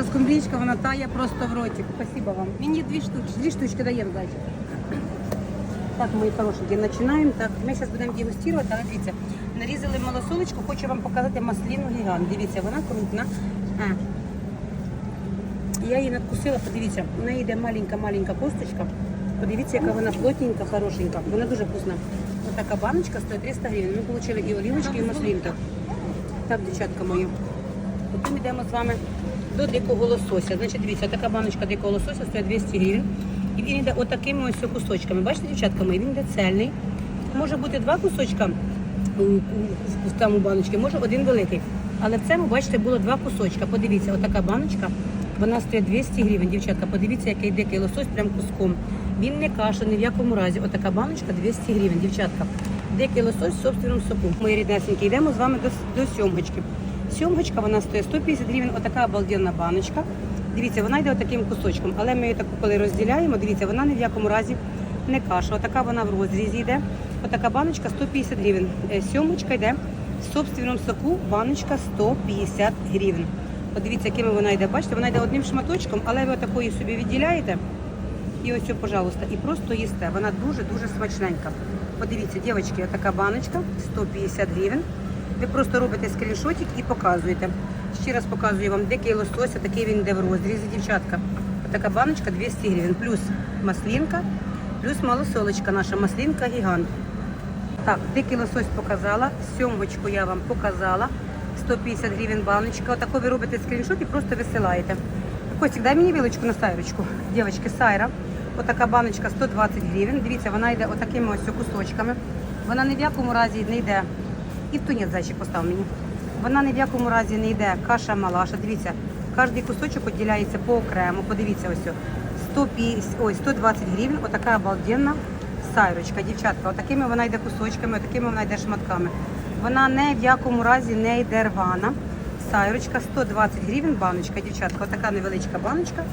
Наша скумбрічка, вона тає просто в роті. Спасибо вам. Мені дві штучки, дві штучки даємо, зайчик. Так, мої хорошенькі, починаємо. Так, ми зараз будемо дегустувати, але дивіться, нарізали малосолочку, хочу вам показати масліну гігант. Дивіться, вона крупна. А. Я її надкусила, подивіться, в неї йде маленька-маленька косточка. Подивіться, яка вона плотненька, хорошенька. Вона дуже вкусна. Ось така баночка стоїть 300 гривень. Ми отримали і олівочки, і маслінку. Так, дівчатка мої. Потім йдемо з вами до дикого лосося. Значить, дивіться, така баночка дикого лосося стоїть 200 гривень. І він йде отакими ось кусочками. Бачите, дівчатка мої, він йде цельний. Може бути два кусочка в тому баночці, може один великий. Але в цьому, бачите, було два кусочка. Подивіться, отака баночка, вона стоїть 200 гривень. Дівчатка, подивіться, який дикий лосось, прям куском. Він не каша, ні в якому разі. Отака баночка 200 гривень, дівчатка. Дикий лосось в собственному соку. Мої ріднесенькі, йдемо з вами до, до сьомгочки. Сьомгочка, вона стоїть 150 гривень, отака обалденна баночка. Дивіться, вона йде отаким кусочком, але ми її таку, коли розділяємо, дивіться, вона ні в якому разі не каша. Отака вона в розрізі йде. Отака баночка 150 гривень. Е, Сьомочка йде в собственному соку, баночка 150 гривень. Подивіться, якими вона йде. Бачите, вона йде одним шматочком, але ви отакої собі відділяєте. І ось, пожалуйста, і просто їсте. Вона дуже-дуже смачненька. Подивіться, дівчатки, така баночка 150 гривень. Ви просто робите скріншотик і показуєте. Ще раз показую вам дикий лосось, такий він йде в розрізі, дівчатка. Така баночка 200 гривень. Плюс маслінка, плюс малосолочка наша, маслінка гігант. Так, дикий лосось показала, сьомочку я вам показала. 150 гривень баночка. Отако ви робите скріншот і просто висилаєте. Костік, дай мені вилочку на сайрочку. Дівчатки, сайра. Отака баночка 120 гривень. Дивіться, вона йде отакими ось кусочками. Вона ні в якому разі не йде. І в тунець зайчик постав мені. Вона ні в якому разі не йде каша малаша. Дивіться, кожний кусочок відділяється по окремо. Подивіться ось. о. 150, ой, 120 гривень. Отака обалденна сайрочка, дівчатка. Отакими вона йде кусочками, отакими вона йде шматками. Вона не в якому разі не йде рвана. Сайрочка 120 гривень баночка, дівчатка. Отака невеличка баночка.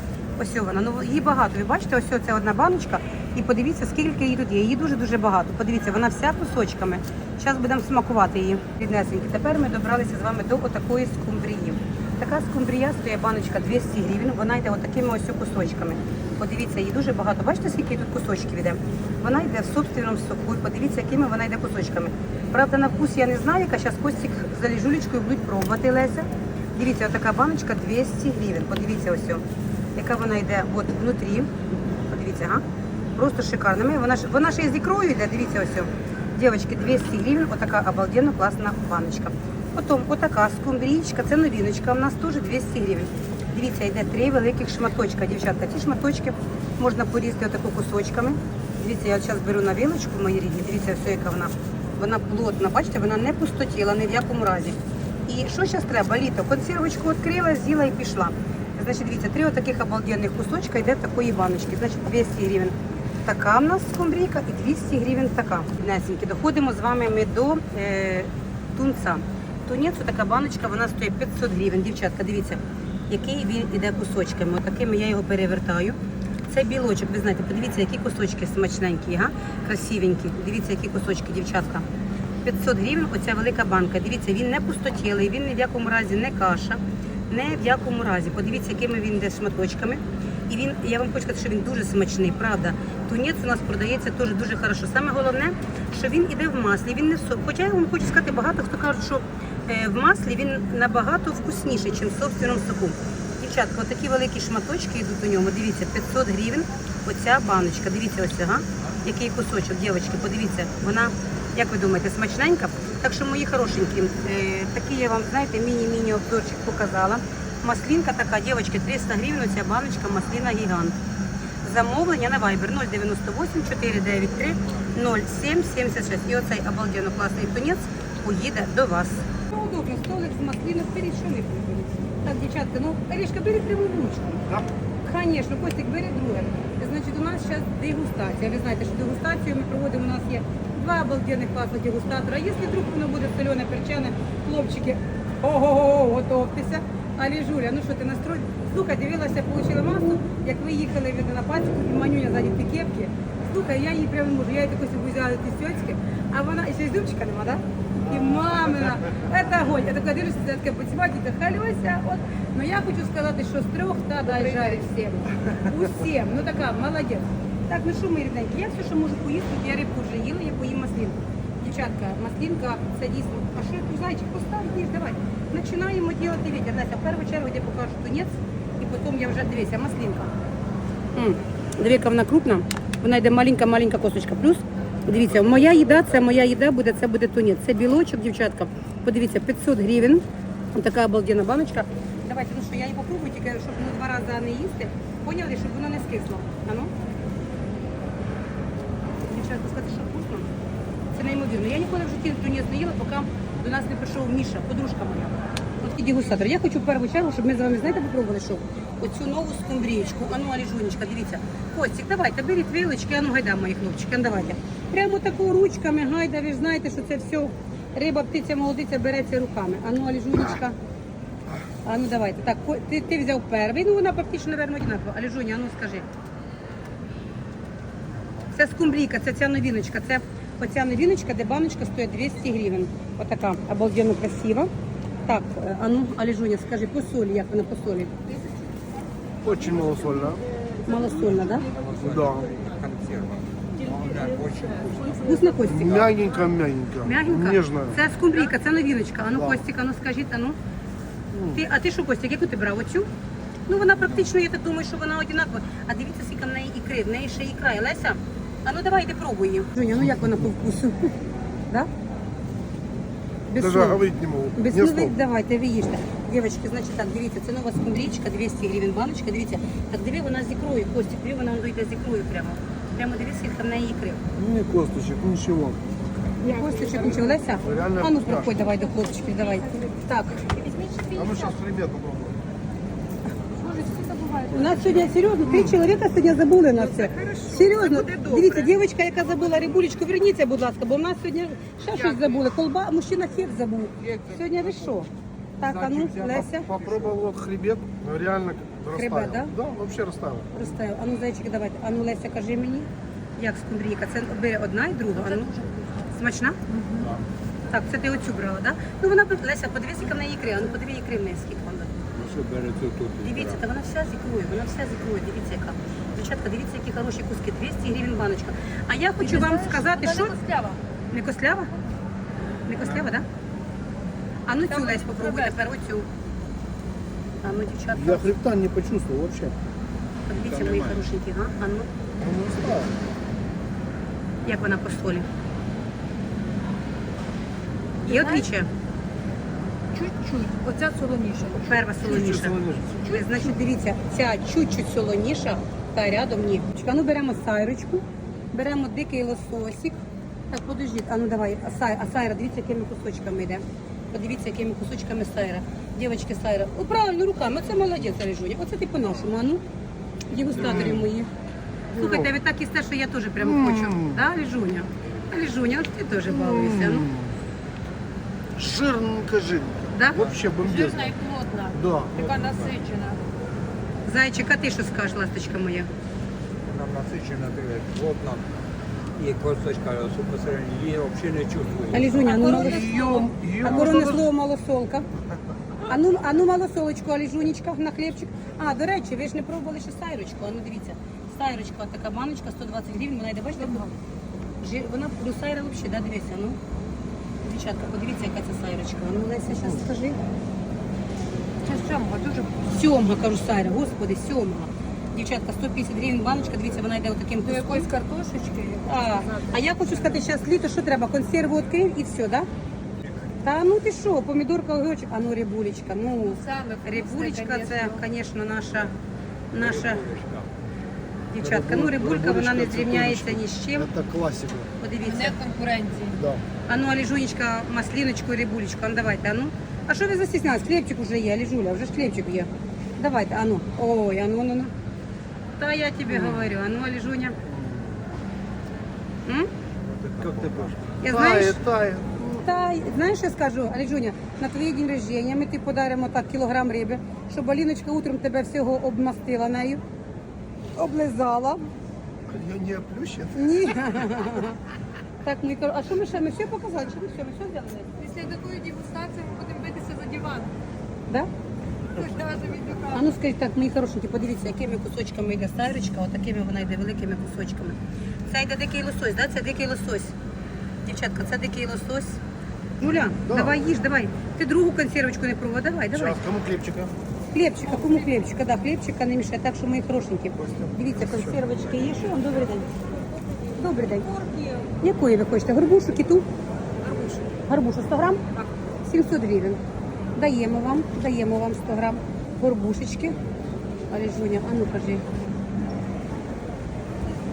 Ось вона. Ну її багато. Ви бачите, ось це одна баночка. І подивіться, скільки її тут є. Її дуже дуже багато. Подивіться, вона вся кусочками. Зараз будемо смакувати її. Ріднесенькі. Тепер ми добралися з вами до отакої скумбрії. Така скумбрія стоїть баночка 200 гривень. Вона йде отакими ось кусочками. Подивіться, її дуже багато. Бачите, скільки тут кусочків іде? Вона йде в собственному соку. І подивіться, якими вона йде кусочками. Правда, на вкус я не знаю, яка зараз Костік за ліжулечкою будуть пробувати Леся. Дивіться, така баночка 200 гривень. Подивіться ось. Яка вона йде от внутрі. Подивіться, га? Просто шикарна. Вона вона ж і з ікрою йде, дивіться ось. Дівчатки, 200 гривень, отака обалденно класна баночка. Потім отака скумбрічка, це новіночка, у нас теж 200 гривень. Дивіться, йде три великих шматочка, дівчатка. Ті шматочки можна порізати отаку кусочками. Дивіться, я зараз беру на вилочку, мої рідні, дивіться, все, яка вона. Вона плотна, бачите, вона не пустотіла ні в якому разі. І що зараз треба? Літо. Консервочку відкрила, з'їла і пішла. Значить, дивіться, три отаких обалденних кусочка йде в такої баночки. Значить, 200 гривень така в нас скумбрійка і 200 гривень така. Несеньки. Доходимо з вами ми до е, тунця. Тунець, така баночка, вона стоїть 500 гривень. Дівчатка, дивіться, який він іде кусочками. Отакими я його перевертаю. Це білочок, ви знаєте, подивіться, які кусочки смачненькі, га? красивенькі. Дивіться, які кусочки, дівчатка. 500 гривень, оця велика банка. Дивіться, він не пустотілий, він ні в якому разі не каша, не в якому разі. Подивіться, якими він йде шматочками. І він, я вам хочу сказати, що він дуже смачний, правда. Тунець у нас продається теж дуже хорошо. Саме головне, що він іде в маслі, він не в Хоча я вам хочу сказати, багато хто кажуть, що е, в маслі він набагато вкусніший, ніж в собственному соку. Дівчатка, отакі великі шматочки йдуть у ньому. Дивіться, 500 гривень. Оця баночка. Дивіться, ось ага. Який кусочок, дівчатки, подивіться, вона, як ви думаєте, смачненька. Так що, мої хорошенькі, е, такі я вам, знаєте, міні-міні обзорчик показала. Маслінка така, дівчатки, 300 гривень, оця баночка, масліна гігант. Замовлення на Viber 098 493 0776. І оцей обалденно класний тунець поїде до вас. Ну, удобно, столик з маслинок, беріть, що не приходить. Так, дівчатка, ну, Олежка, бери криву ручку. Так. Звісно, Костик, бери друге. Значить, у нас зараз дегустація. Ви знаєте, що дегустацію ми проводимо, у нас є два обалденних класних дегустатора. Якщо вдруг воно буде солене, перчене, хлопчики, ого-го, готовтеся. А Ліжуля, ну що ти настрой? Слухай, дивилася, отримала масу, як ви їхали від на пасіку, і манюня ззаді ті кепки. Слухай, я її прямо не можу, я її таку собі взяла ті сьоцьки, а вона, і ще й зубчика нема? Да? и мамина. Это огонь. Я така дивлюся, це така потіватіка халюся. От. Ну я хочу сказати, що з трьох та дай жарить всім. Усім. Ну така, молодець. Так, ну що, мої рідненькі, я все, що можу поїсти, я рибку вже їла, я поїм маслінку. Дівчатка, маслінка, це дійсно. А що ти зайчик постав, їж, давай. Починаємо робити вітер. Настя, в першу чергу я покажу тунець, і потім я вже дивися, маслінка. М, Диви, яка вона крупна. Вона йде маленька-маленька косточка. Плюс, дивіться, моя їда, це моя їда буде, це буде тунець. Це білочок, дівчатка. Подивіться, 500 гривень. Ось така обалденна баночка. Давайте, ну що, я її попробую, тільки щоб ну, два рази не їсти. Поняли, щоб воно не скисло. А ну? Дівчатка, сказати, що вкусно. Це неймовірно. Я ніколи в житті не їла, поки до нас не прийшов Міша, подружка моя. От і дегустатор. Я хочу в першу чергу, щоб ми з вами, знаєте, попробували, що оцю нову скумбрієчку. А ну, Аліжунечка, дивіться. Костік, давайте, беріть вилочки, а ну гайда, мої хлопчики, ну, давайте. Прямо таку ручками, гайда, ви ж знаєте, що це все риба, птиця, молодиця береться руками. А ну, Аліжунечка. А ну давайте. Так, ти, ти взяв перший, ну вона практично, напевно, одинакова. Аліжуня, а ну скажи. Це скумбрійка, це ця новіночка. Це оця новіночка, де баночка стоїть 200 гривень. Отака обалденно красива. Так, е, а ну, Аліжуня, скажи, по солі, як вона по солі? Очень малосольно. Малосольна, да? Да. Вкусна Костіка? Мягенько-мягенько. Мягенька? Нежно. Це скумбрійка, це новіночка. А ну, Да. Костік, а ну скажіть, а ну. Ти, а ти що, Костік, яку ти брав? Оцю? Ну вона практично, я так думаю, що вона одинакова. А дивіться, скільки в неї ікри, в неї ще ікра. є. Леся, а ну давай, йди пробуй її. Жуня, ну як вона по вкусу? Да? Без Даже слов. говорить не могу. Без слов, слов. давайте, ви їжте. Дівчатки, значить так, дивіться, це нова скумбрічка, 200 гривень баночка, дивіться. Так диви, вона з ікрою, Костік, диви, вона йде з ікрою прямо. Прямо дивіться, скільки в неї ікри. Не косточек, ничего. Ні, Костячок, нічого, Леся? Реально А ну, проходь, давай до хлопчиків, давай. Так, А мы сейчас хребет попробуем. У нас сьогодні серйозно, три чоловіка сьогодні забули на все. Серйозно, дивіться, дівчинка, яка забула рибулечку, верніться, будь ласка, бо в нас сьогодні ще щось забули. Колба, мужчина хек забув. Сьогодні ви що? Так, а ну, Леся, поп- попробовал вот хребет, но реально Хребет, да? Да, вообще растаял. розставив. А ну, зайчики, давайте. А ну, Леся, кажи мені, як скумбрійка? Це бере одна і друга. А ну, смачна? Так, це ти оцю брала, так? Да? Ну вона, Леся, подивись, яка в неї ікри, а ну подиви ікри в неї скільки. Що береться тут? Дивіться, та вона вся з ікрою, вона вся з ікрою, дивіться яка. Дівчатка, дивіться, які хороші куски, 200 гривень баночка. А я хочу вам сказати, що... Не кослява? Не кослява, так? Да? А ну цю Лесь попробуй тепер оцю. А ну, дівчатка, Я хребта не почувствовал вообще. подивіться, мої хорошенькі, га? А ну, не як вона по солі. Є отличие? Чуть-чуть. Оця солоніша. Перва солоніша. Чуть-чуть. Значить, дивіться, ця чуть-чуть солоніша, та рядом ні. А ну беремо сайрочку, беремо дикий лососик. Так, подождіть, а ну давай, а, сай, а сайра, дивіться, якими кусочками йде. Подивіться, якими кусочками сайра. Дівчатки, сайра. О, правильно, руками, це молодець, Рижуня. Оце ти по-нашому, а ну, дегустаторі мої. Слухайте, ви так їсте, що я теж прямо хочу. Да, Ліжуня? А Ліжуня, от ти теж балуєшся. Ну, Жирненько, жирненько. Да? Вообще бомбезно. Жирна і плотна. Да. Така насичена. Зайчик, а ти що скажеш, ласточка моя? Вона насичена, така плотна. І косточка посередині її взагалі не чувствує. А Ліжуня, ну молодець. Ее, ее А коронне слово малосолка. А ну, а ну малосолочку, а ліжунечка на хлібчик. А, до речі, ви ж не пробували ще сайрочку. А ну дивіться. Сайрочка, така баночка, 120 гривень, вона йде, бачите, вона ну сайра взагалі, да, дивіться, ну. Дівчатка, подивіться, яка це сайрочка. Ну, Леся, зараз скажи. Це сьомга дуже Сьомга, кажу, сайра, господи, сьомга. Дівчатка, 150 гривень баночка, дивіться, вона йде отаким до куском. якоїсь картошечки. А, а я хочу сказати, зараз літо, що треба? Консерву відкрив і все, да? Та ну ти що, помідорка, огірочок, а ну рибулечка, ну Саме вкусне, рибулечка це, конечно. звісно, наша, наша дівчатка. Ну рибулька, вона не зрівняється ні з чим. Это классика. Подивіться. Не конкуренції. Да. А ну, Аліжунечка, масліночку, рибулечку, а ну давайте, а ну. А що ви застіснялись? Хлібчик вже є, Аліжуля, вже ж хлібчик є. Давайте, а ну. Ой, а ну, ну, ну. Та я тобі говорю, а ну, Аліжуня. М? Як ти будеш? Я знаєш, Тает. Та знаєш, я скажу, Аліжуня, на твій день рождення ми ти подаримо так кілограм риби, щоб Аліночка утром тебе всього обмастила нею, облизала. Я не оплющен. Ні. Так, ми кор- А що ми ще? Ми все показали? Чи ми все? Ми все взяли? Після такої дегустації ми будемо битися за диван. Да? Хтось даже від А ну скажіть так, мої хорошенькі, подивіться, якими кусочками йде сайрочка, отакими вона йде великими кусочками. Це йде дикий лосось, да? Це дикий лосось. Дівчатка, це дикий лосось. Юля, Да. давай їж, давай. Ти другу консервочку не пробувала, давай, давай. Сейчас, кому хлебчика? Хлібчика, кому хлібчика, да, хлібчика не мішає, так що мої хорошенькі. Дивіться, консервочки є. Що вам добрий день? Добрий день. Якої ви хочете? Горбушу, кіту? Гарбушу. Гарбушу 100 грам? Так. 700 гривень. Даємо вам, даємо вам 100 грам горбушечки. Аліжуня, а ну кажи.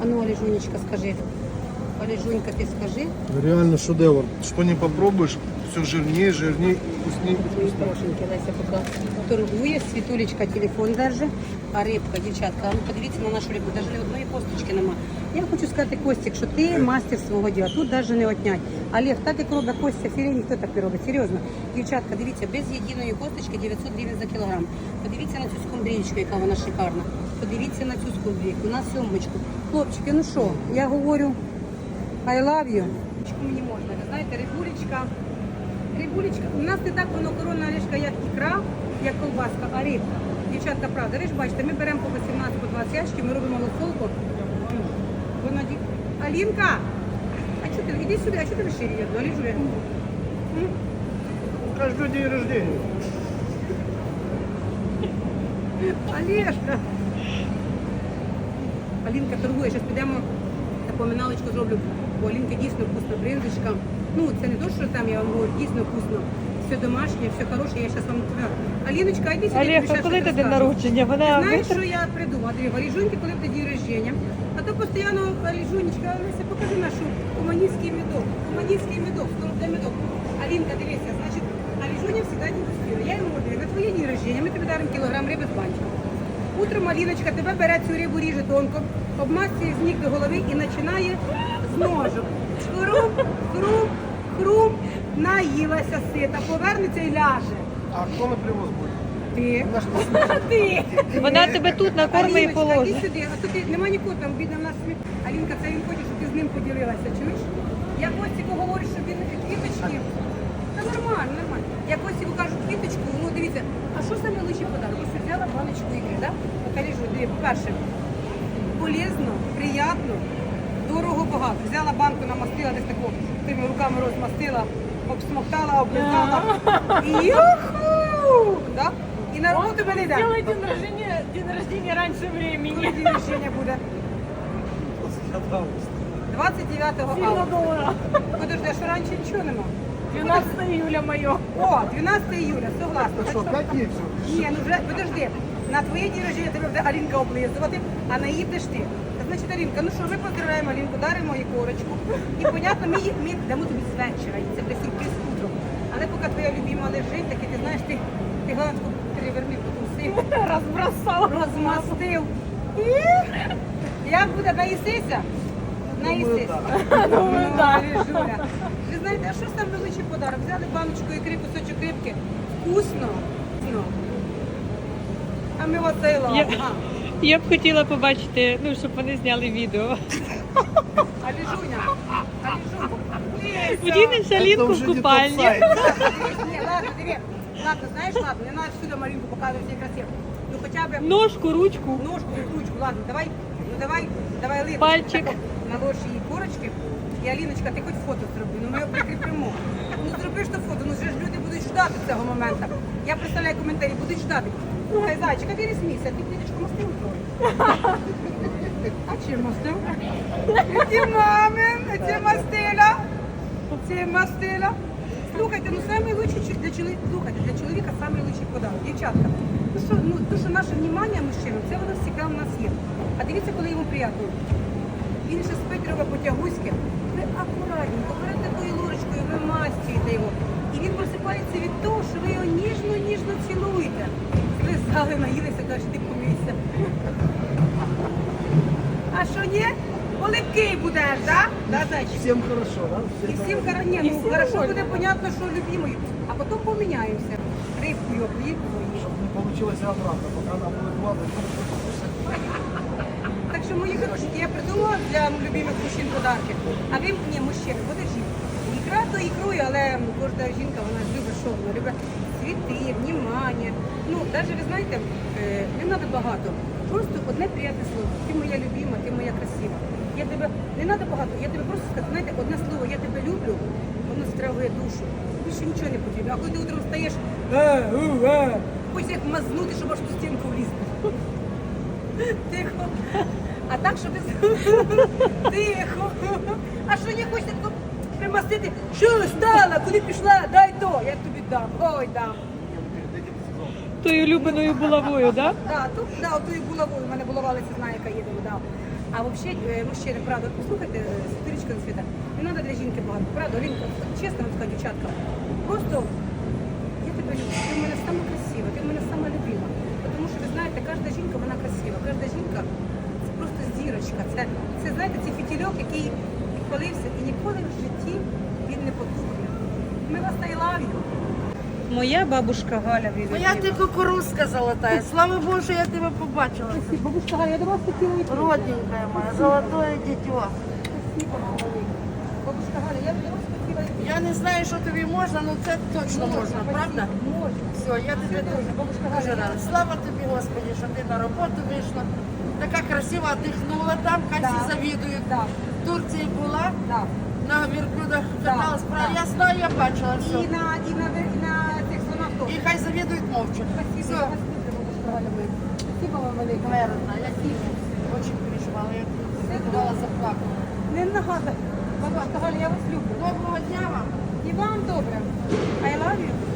А ну, Аліжунечка, скажи. Аліжунька, ти скажи. Реально шедевр. Что не попробуешь, все жирнее, жирнее, и вкуснее, и вкуснее. Леся поки торгує, світулечка телефон держи, а рибка, дівчатка, а ну подивіться на нашу рибку, навіть ні одної косточки нема. Я хочу сказати, Костік, що ти мастер свого діла, тут навіть не отнять. Олег, так як робить Костя філе, ніхто так не робить, серйозно. Дівчатка, дивіться, без єдиної косточки 900 гривень за кілограм. Подивіться на цю скумбрічку, яка вона шикарна. Подивіться на цю скумбрійку, на сьомочку. Хлопчики, ну що, я говорю, I love you. Мені можна, ви знаєте, рибулечка, Рибулечка, у нас не так воно коронна рижка, як ікра, як колбаска, а рибка. Дівчатка, правда, ви ж бачите, ми беремо по 18 по 20 ящиків, ми робимо лосолку. Вона ді... Алінка! А чого ти? Іди сюди, а чого ти? Я. М? Каждый день рождения. Олежка! Алінка торгує, зараз підемо таку миналочку зроблю, бо Алінка дійсно вкусна бринзочка. Ну, це не то, що там я вам говорю, дійсно вкусно. Все домашнє, все хороше, я зараз вам тебе. Аліночка, йди сюди. Олег, а коли ти день народження? Ти Вона знаєш, що я придумала? Диві, варіжуньки, коли тебе день рождення. А то постійно Аліжунечка, Олеся, покажи нашу куманівський медок. Куманівський медок, скоро буде медок. Алінка, дивися, значить, Аліжуня завжди не доспіла. Я йому говорю, на твоє день рождення ми тобі даримо кілограм риби з банчика. Утром Аліночка тебе бере цю рибу, ріже тонко, обмазує з ніг до голови і починає з ножок. Хрум, хрум, хрум, наїлася сита, повернеться і ляже. А кто на привоз будет? Ти. Ти. Вона тебе тут накорми і Аліночка, положить. іди сюди, а то ти нема нікого там, бідна в нас смі- Алінка, це він хоче, щоб ти з ним поділилася, чуєш? Я Костіку говорю, що він квіточки. Та нормально, нормально. Я Костіку кажу квіточку, ну дивіться, а що саме лучший подарунок? Ось взяла баночку ікри, да? Покажу, диви, по-перше, полезно, приємно, дорого багато. Взяла банку, намастила десь таку, тими руками розмастила, обсмоктала, облизала. Юху! Да? І на роботу мене йде. день рождения, день рождения раньше времени. Коли день рождення буде? 29 августа. доллара. Подожди, а що раніше нічого нема? 12 июля мое. О, 12 июля, согласна. Что, Так опять не все? Ні, ну вже, подожди. На твоє день рождення тебе буде Алінка облизувати, а на її будеш ти. Та значить, Алінка, ну що, ми поздравляємо Алінку, даримо їй корочку. І, понятно, ми, їй- ми дамо тобі з вечора, і це буде сюрприз утром. Але поки твоя любима лежить, так і ти знаєш, ти, ти галантку переверни, потрусив. Разбросал. розмастив. І як буде наїсися? Наїсися. Думаю, Ну, да. Жуля. Ви знаєте, а що саме величий подарок? Взяли баночку ікри, кусочок рибки. Вкусно. Ну. А ми оце Я, я б хотіла побачити, ну, щоб вони зняли відео. А ліжуня. А ліжуня. Вдінеш Алінку в купальні. Ні, ладно, диви. Ладно, знаєш, ладно, не треба всюди Марінку показувати, як красиво. Ну хоча б Ножку, ручку. ножку, ручку, ладно, давай, ну давай, давай липу. Пальчик. Наложи їй корочки. І Аліночка, ти хоч фото зроби, ну ми його прикріпимо. Ну зроби ж то фото, ну вже ж люди будуть ждати цього моменту. Я представляю коментарі, будуть ждати. Гай, зайчик, а ти не смійся, ти квіточку мастив трохи. А чим мастив? Це мамин, це мастила. Це мастила. Слухайте, ну найкращий для чоловіка, слухайте, для чоловіка найкращий подарунок. Дівчатка, ну що, ну то, що наше внимання мужчинам, це воно завжди у нас є. А дивіться, коли йому приємно. Він ще спить робить по-тягузьки. Ви акуратненько, перед такою ложечкою ви мастюєте його. І він просипається від того, що ви його ніжно-ніжно цілуєте. Слизали, наїлися, каже, ти помийся. А що ні? Оливкий будеш, так? Да? Да, зайчик? Всем хорошо, да? І всім кара- ні, ну хорошо буде понятно, що любимою. А потім поміняємося. Рибку його поїхали. Чтобы не получилось обратно, пока она будет падать. Так що, мої хороші, я придумала для любимих мужчин подарки. А ви, ні, мужчини, подождіть. Ікра то ікрою, але кожна жінка, вона ж любить що? Вона любить цвіти, внімання. Ну, навіть ви знаєте, е, не треба багато. Просто одне приємне слово. Ти моя любима, ти моя красива. Я тебе не треба багато, я тебе просто скажу, знаєте, одне слово, я тебе люблю, воно стравує душу. Більше нічого не потрібно. А коли ти утром встаєш, е, е, хочеш як мазнути, щоб аж ту стінку влізти. Тихо. А так, щоб тихо. А що хочете тако примастити? Що стала? Куди пішла? Дай то, я тобі дам. Ой, дам. Тою улюбленою булавою, да? Да, тут да, отою булавою, у мене булава знає, яка їде, да. А взагалі, мужчини, правда, послухайте, е, на світа, не треба для жінки багато, правда, Олінка, чесно вам скажу, дівчатка, просто я тебе люблю, ти в мене сама красива, ти в мене сама любима. Тому що ви знаєте, кожна жінка, вона красива, кожна жінка це просто зірочка. Це, це знаєте, це фітільок, який підпалився і ніколи в житті він не потухне. Ми вас you. Моя бабушка Галя Моя ти кукурузка золотая. Слава Богу, що я тебе побачила. Бабушка Галя, я до вас хотіла йти. Родненькая моя, золотое дитё. Спасибо. Бабушка Галя, я до вас хотіла йти. Я не знаю, що тобі можна, але це точно можна, правда? Можна. Все, я тобі дуже, Бабушка дуже Галя, рада. Слава тобі, Господи, що ти на роботу вийшла. Така красива дихнула там, хай всі Да. завідують. Да. В Турції була, Да. на Вірблюдах каталась, Да. Я знаю, я бачила все. І на, і на, і хай завідують. Спасибо, Все. Спасибо вам велике. Мерна, я очень переживала, я бувала заплакала. Не. Бабушка Галя, я вас люблю. Доброго дня вам. І вам добре. I love you.